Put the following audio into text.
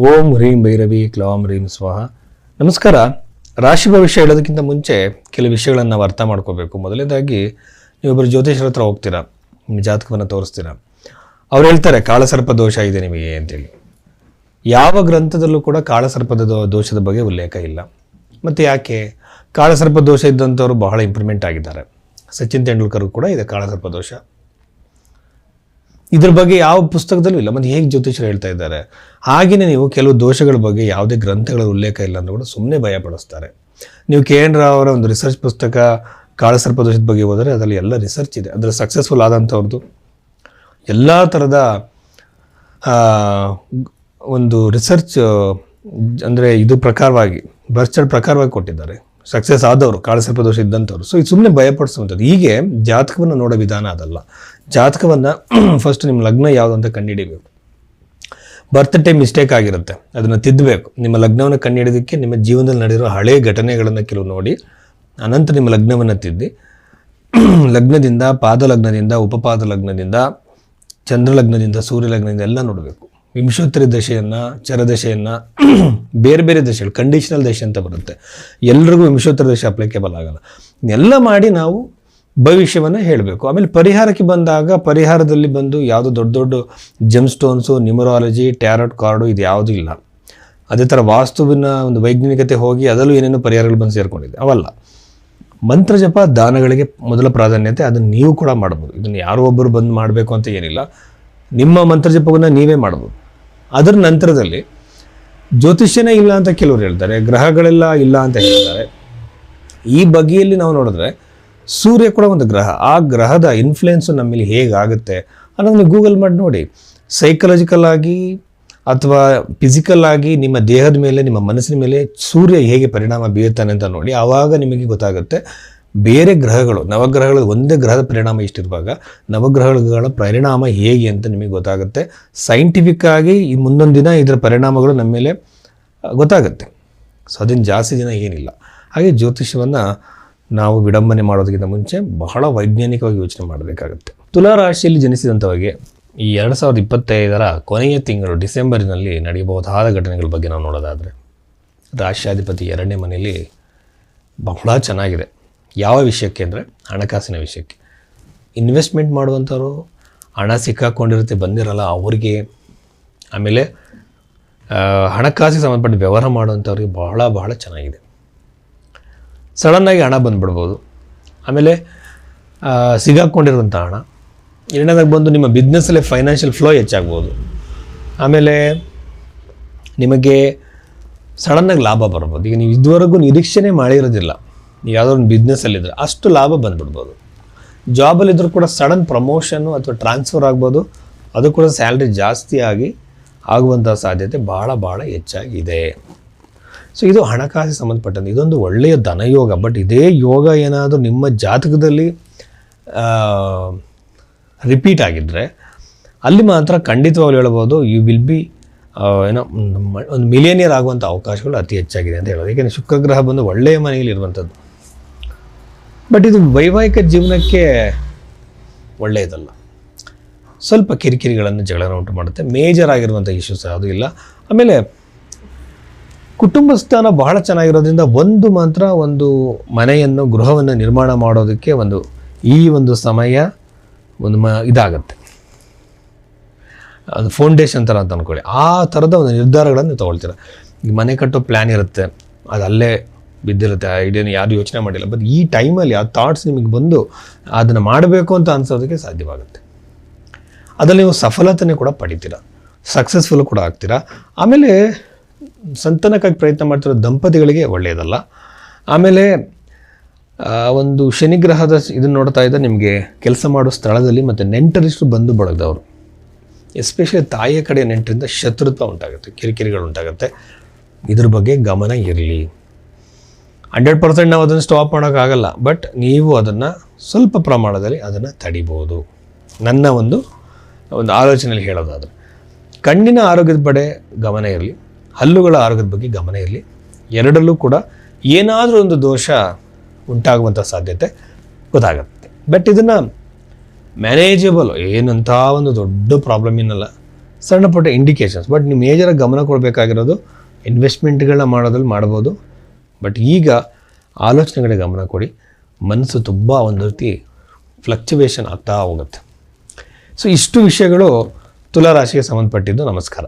ಓಂ ಹ್ರೀಂ ಭೈರವಿ ಕ್ಲಾಂ ಹ್ರೀಂ ಸ್ವಾಹ. ನಮಸ್ಕಾರ. ರಾಶಿ ಭವಿಷ್ಯ ಹೇಳೋದಕ್ಕಿಂತ ಮುಂಚೆ ಕೆಲವು ವಿಷಯಗಳನ್ನು ನಾವು ಅರ್ಥ ಮಾಡ್ಕೋಬೇಕು. ಮೊದಲನೇದಾಗಿ ನೀವೊಬ್ಬರು ಜ್ಯೋತಿಷರ ಹತ್ರ ಹೋಗ್ತೀರಾ? ನಿಮ್ಮ ಜಾತಕವನ್ನು ತೋರಿಸ್ತೀರಾ? ಅವ್ರು ಹೇಳ್ತಾರೆ, ಕಾಳಸರ್ಪ ದೋಷ ಇದೆ ನಿಮಗೆ ಅಂತೇಳಿ. ಯಾವ ಗ್ರಂಥದಲ್ಲೂ ಕೂಡ ಕಾಳಸರ್ಪದ ದೋಷದ ಬಗ್ಗೆ ಉಲ್ಲೇಖ ಇಲ್ಲ. ಮತ್ತು ಯಾಕೆ? ಕಾಳಸರ್ಪ ದೋಷ ಇದ್ದಂಥವ್ರು ಬಹಳ ಇಂಪ್ರೂವ್ಮೆಂಟ್ ಆಗಿದ್ದಾರೆ. ಸಚಿನ್ ತೆಂಡೂಲ್ಕರ್ ಕೂಡ ಇದೆ ಕಾಳಸರ್ಪ ದೋಷ. ಇದ್ರ ಬಗ್ಗೆ ಯಾವ ಪುಸ್ತಕದಲ್ಲೂ ಇಲ್ಲ. ಮತ್ತೆ ಹೇಗೆ ಜ್ಯೋತಿಷರು ಹೇಳ್ತಾ ಇದ್ದಾರೆ? ಹಾಗೆಯೇ ನೀವು ಕೆಲವು ದೋಷಗಳ ಬಗ್ಗೆ ಯಾವುದೇ ಗ್ರಂಥಗಳ ಉಲ್ಲೇಖ ಇಲ್ಲ ಅಂತ ಕೂಡ ಸುಮ್ಮನೆ ಭಯಪಡಿಸ್ತಾರೆ ನೀವು ಕೆ. ಎನ್. ರಾವ್ ಅವರ ಒಂದು ರಿಸರ್ಚ್ ಪುಸ್ತಕ, ಕಾಳಸರ್ಪ ದೋಷದ ಬಗ್ಗೆ ಹೋದರೆ ಅದರಲ್ಲಿ ಎಲ್ಲ ರಿಸರ್ಚ್ ಇದೆ. ಅದರ ಸಕ್ಸಸ್ಫುಲ್ ಆದಂಥವ್ರದ್ದು. ಎಲ್ಲ ಥರದ ಒಂದು ರಿಸರ್ಚ್ ಅಂದರೆ ಇದು ಪ್ರಕಾರವಾಗಿ ಬರ್ಚರ್ಡ್ ಪ್ರಕಾರವಾಗಿ ಕೊಟ್ಟಿದ್ದಾರೆ. ಸಕ್ಸಸ್ ಆದವರು, ಕಾಳಸರ್ಪ ದೋಷ ಇದ್ದಂಥವ್ರು. ಸೊ ಇದು ಸುಮ್ಮನೆ ಭಯಪಡಿಸುವಂಥದ್ದು ಹೀಗೆ ಜಾತಕವನ್ನು ನೋಡೋ ವಿಧಾನ ಅದಲ್ಲ. ಜಾತಕವನ್ನು ಫಸ್ಟ್ ನಿಮ್ಮ ಲಗ್ನ ಯಾವುದು ಅಂತ ಕಂಡುಹಿಡಿಬೇಕು. ಬರ್ತ್ ಟೈಮ್ ಮಿಸ್ಟೇಕ್ ಆಗಿರುತ್ತೆ. ಅದನ್ನು ತಿದ್ದಬೇಕು ನಿಮ್ಮ ಲಗ್ನವನ್ನು ಕಂಡುಹಿಡಿದಕ್ಕೆ ನಿಮ್ಮ ಜೀವನದಲ್ಲಿ ನಡೆದಿರೋ ಹಳೆಯ ಘಟನೆಗಳನ್ನು ಕೆಲವು ನೋಡಿ, ಅನಂತರ ನಿಮ್ಮ ಲಗ್ನವನ್ನು ತಿದ್ದಿ. ಲಗ್ನದಿಂದ ಪಾದ ಲಗ್ನದಿಂದ ಉಪಪಾದ ಲಗ್ನದಿಂದ ಚಂದ್ರ ಲಗ್ನದಿಂದ ಸೂರ್ಯ ಲಗ್ನದಿಂದ ಎಲ್ಲ ನೋಡಬೇಕು. ವಿಂಶೋತ್ತರಿ ದಶೆಯನ್ನು ಚರದಶೆಯನ್ನು ಬೇರೆ ಬೇರೆ ದಶೆಗಳು ಕಂಡೀಷನಲ್ ದಶೆ ಅಂತ ಬರುತ್ತೆ. ಎಲ್ರಿಗೂ ವಿಂಶೋತ್ತರ ದಶೆ ಅಪ್ಲಿಕೇಬಲ್ ಆಗಲ್ಲ. ಎಲ್ಲ ಮಾಡಿ ನಾವು ಭವಿಷ್ಯವನ್ನು ಹೇಳಬೇಕು. ಆಮೇಲೆ ಪರಿಹಾರಕ್ಕೆ ಬಂದಾಗ ಪರಿಹಾರದಲ್ಲಿ ಬಂದು ಯಾವುದೋ ದೊಡ್ಡ ದೊಡ್ಡ gem stones numerology tarot card ಇದು ಯಾವುದೂ ಇಲ್ಲ. ಅದೇ ಥರ ವಾಸ್ತುವಿನ ಒಂದು ವೈಜ್ಞಾನಿಕತೆ ಹೋಗಿ ಅದರಲ್ಲೂ ಏನೇನು ಪರಿಹಾರಗಳು ಬಂದು ಸೇರ್ಕೊಂಡಿದೆ. ಅವಲ್ಲ. ಮಂತ್ರ ಜಪ, ದಾನಗಳಿಗೆ ಮೊದಲ ಪ್ರಾಧಾನ್ಯತೆ ಅದನ್ನು ನೀವು ಕೂಡ ಮಾಡ್ಬೋದು ಇದನ್ನು ಯಾರೋ ಒಬ್ಬರು ಬಂದು ಮಾಡಬೇಕು ಅಂತ ಏನಿಲ್ಲ. ನಿಮ್ಮ ಮಂತ್ರ ಜಪವನ್ನು ನೀವೇ ಮಾಡ್ಬೋದು ಅದರ ನಂತರದಲ್ಲಿ ಜ್ಯೋತಿಷ್ಯನೇ ಇಲ್ಲ ಅಂತ ಕೆಲವರು ಹೇಳ್ತಾರೆ. ಗ್ರಹಗಳೆಲ್ಲ ಇಲ್ಲ ಅಂತ ಹೇಳ್ತಾರೆ ಈ ಬಗೆಯಲ್ಲಿ ನಾವು ನೋಡಿದ್ರೆ ಸೂರ್ಯ ಕೂಡ ಒಂದು ಗ್ರಹ. ಆ ಗ್ರಹದ ಇನ್ಫ್ಲುಯೆನ್ಸು ನಮ್ಮಲ್ಲಿ ಮೇಲೆ ಹೇಗಾಗುತ್ತೆ ಅನ್ನೋದನ್ನ ಗೂಗಲ್ ಮಾಡಿ ನೋಡಿ. ಸೈಕಲಾಜಿಕಲ್ ಆಗಿ ಅಥವಾ ಫಿಸಿಕಲ್ ಆಗಿ ನಿಮ್ಮ ದೇಹದ ಮೇಲೆ, ನಿಮ್ಮ ಮನಸ್ಸಿನ ಮೇಲೆ ಸೂರ್ಯ ಹೇಗೆ ಪರಿಣಾಮ ಬೀರ್ತಾನೆ ಅಂತ ನೋಡಿ, ಆವಾಗ ನಿಮಗೆ ಗೊತ್ತಾಗುತ್ತೆ ಬೇರೆ ಗ್ರಹಗಳು, ನವಗ್ರಹಗಳು ಒಂದೇ ಗ್ರಹದ ಪರಿಣಾಮ ಇಷ್ಟಿರುವಾಗ ನವಗ್ರಹಗಳ ಪರಿಣಾಮ ಹೇಗೆ ಅಂತ ನಿಮಗೆ ಗೊತ್ತಾಗುತ್ತೆ. ಸೈಂಟಿಫಿಕ್ ಆಗಿ ಈ ಮುಂದೊಂದು ದಿನ ಇದರ ಪರಿಣಾಮಗಳು ನಮ್ಮ ಮೇಲೆ ಗೊತ್ತಾಗುತ್ತೆ. ಸೊ ಅದನ್ನು ಜಾಸ್ತಿ ದಿನ ಏನಿಲ್ಲ. ಹಾಗೆ ಜ್ಯೋತಿಷ್ಯವನ್ನು ನಾವು ವಿಡಂಬನೆ ಮಾಡೋದಕ್ಕಿಂತ ಮುಂಚೆ ಬಹಳ ವೈಜ್ಞಾನಿಕವಾಗಿ ಯೋಚನೆ ಮಾಡಬೇಕಾಗುತ್ತೆ. ತುಲಾ ರಾಶಿಯಲ್ಲಿ ಈ ಎರಡು ಸಾವಿರದ ಇಪ್ಪತ್ತೈದರ ಕೊನೆಯ ತಿಂಗಳು ಡಿಸೆಂಬರಿನಲ್ಲಿ ನಡೆಯಬಹುದಾದ ಘಟನೆಗಳ ಬಗ್ಗೆ ನಾವು ನೋಡೋದಾದರೆ, ರಾಷ್ಟ್ರಾಧಿಪತಿ ಎರಡನೇ ಮನೆಯಲ್ಲಿ ಬಹಳ ಚೆನ್ನಾಗಿದೆ. ಯಾವ ವಿಷಯಕ್ಕೆ ಅಂದರೆ ಹಣಕಾಸಿನ ವಿಷಯಕ್ಕೆ. ಇನ್ವೆಸ್ಟ್ಮೆಂಟ್ ಮಾಡುವಂಥವ್ರು, ಹಣ ಸಿಕ್ಕಾಕೊಂಡಿರುತ್ತೆ, ಬಂದಿರಲ್ಲ, ಅವ್ರಿಗೆ ಆಮೇಲೆ ಹಣಕಾಸಿಗೆ ಸಂಬಂಧಪಟ್ಟ ವ್ಯವಹಾರ ಮಾಡುವಂಥವ್ರಿಗೆ ಬಹಳ ಬಹಳ ಚೆನ್ನಾಗಿದೆ. ಸಡನ್ನಾಗಿ ಹಣ ಬಂದುಬಿಡ್ಬೋದು. ಆಮೇಲೆ ಸಿಗಾಕ್ಕೊಂಡಿರುವಂಥ ಹಣ. ಎರಡನೇದಾಗಿ ಬಂದು ನಿಮ್ಮ ಬಿಸ್ನೆಸ್ಸಲ್ಲೇ ಫೈನಾನ್ಷಿಯಲ್ ಫ್ಲೋ ಹೆಚ್ಚಾಗ್ಬೋದು. ಆಮೇಲೆ, ನಿಮಗೆ ಸಡನ್ನಾಗಿ ಲಾಭ ಬರ್ಬೋದು. ಈಗ ನೀವು ಇದುವರೆಗೂ ನಿರೀಕ್ಷೆನೇ ಮಾಡಿರೋದಿಲ್ಲ. ನೀವು ಯಾವುದೋ ಒಂದು ಬಿಸ್ನೆಸ್ಸಲ್ಲಿದ್ದರೆ ಅಷ್ಟು ಲಾಭ ಬಂದುಬಿಡ್ಬೋದು. ಜಾಬಲ್ಲಿದ್ದರೂ ಕೂಡ ಸಡನ್ ಪ್ರಮೋಷನ್ನು ಅಥವಾ ಟ್ರಾನ್ಸ್ಫರ್ ಆಗ್ಬೋದು. ಅದು ಕೂಡ ಸ್ಯಾಲ್ರಿ ಜಾಸ್ತಿ ಆಗಿ ಆಗುವಂಥ ಸಾಧ್ಯತೆ ಭಾಳ ಭಾಳ ಹೆಚ್ಚಾಗಿದೆ. ಸೊ ಇದು ಹಣಕಾಸಿಗೆ ಸಂಬಂಧಪಟ್ಟಂತೆ ಇದೊಂದು ಒಳ್ಳೆಯ ಧನಯೋಗ. ಬಟ್ ಇದೇ ಯೋಗ ಏನಾದರೂ ನಿಮ್ಮ ಜಾತಕದಲ್ಲಿ ರಿಪೀಟ್ ಆಗಿದ್ದರೆ ಅಲ್ಲಿ ಮಾತ್ರ ಖಂಡಿತವಾಗ್ಲೂ ಹೇಳ್ಬೋದು ಯು ವಿಲ್ ಬಿ ಏನೋ ಒಂದು ಮಿಲಿಯನಿಯರ್ ಆಗುವಂಥ ಅವಕಾಶಗಳು ಅತಿ ಹೆಚ್ಚಾಗಿದೆ ಅಂತ ಹೇಳೋದು ಏಕೆಂದರೆ ಶುಕ್ರಗ್ರಹ ಬಂದು ಒಳ್ಳೆಯ ಮನೆಯಲ್ಲಿ ಇರುವಂಥದ್ದು. ಬಟ್ ಇದು ವೈವಾಹಿಕ ಜೀವನಕ್ಕೆ ಒಳ್ಳೆಯದಲ್ಲ. ಸ್ವಲ್ಪ ಕಿರಿಕಿರಿಗಳನ್ನು ಜಗಳನ ಉಂಟು ಮಾಡುತ್ತೆ. ಮೇಜರ್ ಆಗಿರುವಂಥ ಇಶ್ಯೂಸ್ ಯಾವುದೂ ಇಲ್ಲ. ಆಮೇಲೆ ಕುಟುಂಬ ಸ್ಥಾನ ಬಹಳ ಚೆನ್ನಾಗಿರೋದ್ರಿಂದ ಒಂದು ಮಾತ್ರ ಒಂದು ಮನೆಯನ್ನು, ಗೃಹವನ್ನು ನಿರ್ಮಾಣ ಮಾಡೋದಕ್ಕೆ ಒಂದು ಈ ಒಂದು ಸಮಯ ಒಂದು ಮ ಇದಾಗತ್ತೆ. ಅದು ಫೌಂಡೇಶನ್ ಥರ ಅಂತ ಅಂದ್ಕೊಳ್ಳಿ ಆ ಥರದ ಒಂದು ನಿರ್ಧಾರಗಳನ್ನು ತೊಗೊಳ್ತೀರ. ಈಗ ಮನೆ ಕಟ್ಟೋ ಪ್ಲ್ಯಾನ್ ಇರುತ್ತೆ, ಅದು ಅಲ್ಲೇ ಬಿದ್ದಿರುತ್ತೆ ಐಡಿಯಾನ ಯಾರು ಯೋಚನೆ ಮಾಡಿಲ್ಲ. ಬಟ್ ಈ ಟೈಮಲ್ಲಿ ಆ ಥಾಟ್ಸ್ ನಿಮಗೆ ಬಂದು ಅದನ್ನು ಮಾಡಬೇಕು ಅಂತ ಅನ್ಸೋದಕ್ಕೆ ಸಾಧ್ಯವಾಗುತ್ತೆ. ಅದರಲ್ಲಿ ನೀವು ಸಫಲತೆಯೇ ಕೂಡ ಪಡಿತೀರ. ಸಕ್ಸಸ್ಫುಲ್ ಕೂಡ ಆಗ್ತೀರಾ. ಆಮೇಲೆ ಸಂತಾನಕ್ಕಾಗಿ ಪ್ರಯತ್ನ ಮಾಡ್ತಿರೋ ದಂಪತಿಗಳಿಗೆ ಒಳ್ಳೆಯದಲ್ಲ. ಆಮೇಲೆ ಒಂದು ಶನಿಗ್ರಹದ ಇದನ್ನು ನೋಡ್ತಾ ಇದ್ದ ನಿಮಗೆ ಕೆಲಸ ಮಾಡೋ ಸ್ಥಳದಲ್ಲಿ ಮತ್ತು ನೆಂಟರಿಷ್ಟು ಬಂದು ಬಳಗದವರು. ಎಸ್ಪೆಷಲಿ ತಾಯಿಯ ಕಡೆ ನೆಂಟರಿಂದ ಶತ್ರುತ್ವ ಉಂಟಾಗುತ್ತೆ, ಕಿರಿಕಿರಿಗಳು ಉಂಟಾಗುತ್ತೆ. ಇದ್ರ ಬಗ್ಗೆ ಗಮನ ಇರಲಿ. ಹಂಡ್ರೆಡ್ ಪರ್ಸೆಂಟ್ ನಾವು ಅದನ್ನು ಸ್ಟಾಪ್ ಮಾಡೋಕ್ಕಾಗಲ್ಲ, ಬಟ್ ನೀವು ಅದನ್ನು ಸ್ವಲ್ಪ ಪ್ರಮಾಣದಲ್ಲಿ ಅದನ್ನು ತಡಿಬೋದು. ನನ್ನ ಒಂದು ಒಂದು ಆಲೋಚನೆಯಲ್ಲಿ ಹೇಳೋದಾದರೆ. ಕಣ್ಣಿನ ಆರೋಗ್ಯದ ಕಡೆ ಗಮನ ಇರಲಿ. ಹಲ್ಲುಗಳ ಆರೋಗ್ಯದ ಬಗ್ಗೆ ಗಮನ ಇರಲಿ. ಎರಡಲ್ಲೂ ಕೂಡ ಏನಾದರೂ ಒಂದು ದೋಷ ಉಂಟಾಗುವಂಥ ಸಾಧ್ಯತೆ ಗೊತ್ತಾಗುತ್ತೆ. ಬಟ್ ಇದನ್ನು ಮ್ಯಾನೇಜಬಲ್ ಏನಂಥ ಒಂದು ದೊಡ್ಡ ಪ್ರಾಬ್ಲಮ್ ಏನಲ್ಲ. ಸಣ್ಣ ಪುಟ್ಟ ಇಂಡಿಕೇಶನ್ಸ್ ಬಟ್ ನೀವು ಮೇಜರಾಗಿ ಗಮನ ಕೊಡಬೇಕಾಗಿರೋದು ಇನ್ವೆಸ್ಟ್ಮೆಂಟ್ಗಳನ್ನ ಮಾಡೋದ್ರಲ್ಲಿ ಮಾಡ್ಬೋದು. ಬಟ್ ಈಗ ಆಲೋಚನೆಗಳಿಗೆ ಗಮನ ಕೊಡಿ. ಮನಸ್ಸು ತುಂಬ ಒಂದು ರೀತಿ ಫ್ಲಕ್ಚುವೇಷನ್ ಆಗ್ತಾ ಹೋಗುತ್ತೆ. ಸೊ ಇಷ್ಟು ವಿಷಯಗಳು ತುಲಾರಾಶಿಗೆ ಸಂಬಂಧಪಟ್ಟಿದ್ದು ನಮಸ್ಕಾರ.